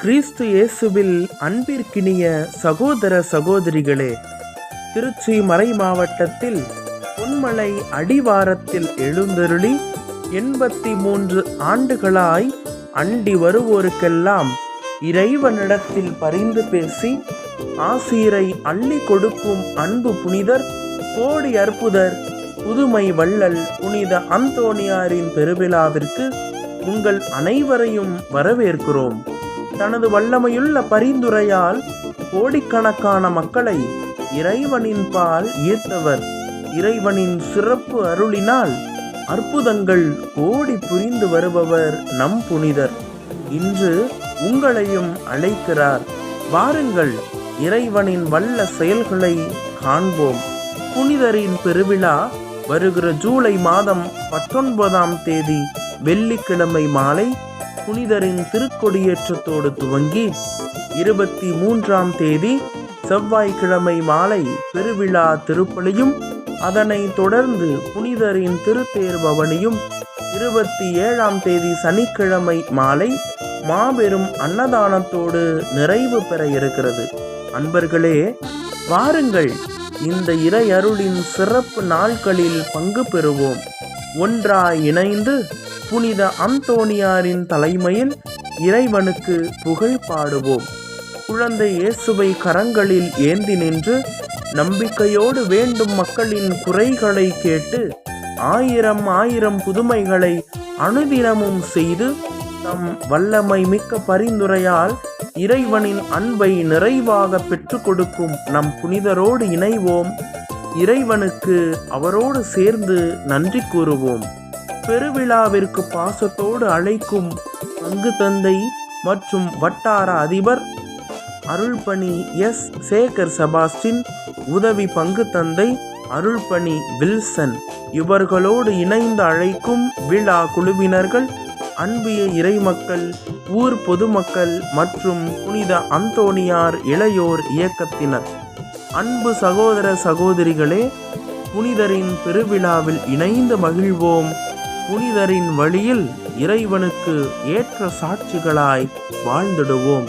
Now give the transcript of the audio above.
கிறிஸ்து இயேசுவில் அன்பிற்கினிய சகோதர சகோதரிகளே திருச்சி மறை மாவட்டத்தில் பொன்மலை அடிவாரத்தில் எழுந்தருளி எண்பத்தி மூன்று ஆண்டுகளாய் அண்டி வருவோருக்கெல்லாம் இறைவனிடத்தில் பரிந்து பேசி ஆசீரை அள்ளி கொடுக்கும் அன்பு புனிதர் கோடி அற்புதர் புதுமை வள்ளல் புனித அந்தோணியாரின் பெருவிழாவிற்கு உங்கள் அனைவரையும் வரவேற்கிறோம். தனது வல்லமையுள்ள பரிந்துரையால் கோடிக்கணக்கான மக்களை இறைவனின் பால் ஈர்த்தவர். இறைவனின் சிறப்பு அருளினால் அற்புதங்கள் கோடி புரிந்து வருபவர் நம் புனிதர். இன்று உங்களையும் அழைக்கிறார். வாருங்கள் இறைவனின் வல்ல செயல்களை காண்போம். புனிதரின் பெருவிழா வருகிற ஜூலை மாதம் பத்தொன்பதாம் தேதி வெள்ளிக்கிழமை மாலை புனிதரின் திருக்கொடியேற்றத்தோடு துவங்கி இருபத்தி மூன்றாம் தேதி செவ்வாய்க்கிழமை மாலை பெருவிழா திருப்பலியும் அதனைத் தொடர்ந்து புனிதரின் திருத்தேர் பவனியும் இருபத்தி ஏழாம் தேதி சனிக்கிழமை மாலை மாபெரும் அன்னதானத்தோடு நிறைவு பெற இருக்கிறது. அன்பர்களே வாருங்கள் இந்த இறையருளின் சிறப்பு நாட்களில் பங்கு பெறுவோம். ஒன்றாய் இணைந்து புனித அந்தோணியாரின் தலைமையில் இறைவனுக்கு புகழ் பாடுவோம். குழந்தை இயேசுவை கரங்களில் ஏந்தி நின்று நம்பிக்கையோடு வேண்டும் மக்களின் குறைகளை கேட்டு ஆயிரம் ஆயிரம் புதுமைகளை அனுதினமும் செய்து தம் வல்லமை மிக்க பரிந்துரையால் இறைவனின் அன்பை நிறைவாக பெற்றுக் கொடுக்கும் நம் புனிதரோடு இணைவோம். இறைவனுக்கு அவரோடு சேர்ந்து நன்றி கூறுவோம். பெருவிழாவிற்கு பாசத்தோடு அழைக்கும் பங்கு தந்தை மற்றும் வட்டார அதிபர் அருள்பணி எஸ். சேகர் செபாஸ்டின் உதவி பங்கு தந்தை அருள்பணி வில்சன். இவர்களோடு இணைந்து அழைக்கும் விழா குழுவினர்கள் அன்பிய இறைமக்கள் ஊர் பொதுமக்கள் மற்றும் புனித அந்தோனியார் இளையோர் இயக்கத்தினர். அன்பு சகோதர சகோதரிகளே புனிதரின் பெருவிழாவில் இணைந்து மகிழ்வோம். புனிதரின் வழியில் இறைவனுக்கு ஏற்ற சாட்சிகளாய் வாழ்ந்திடுவோம்.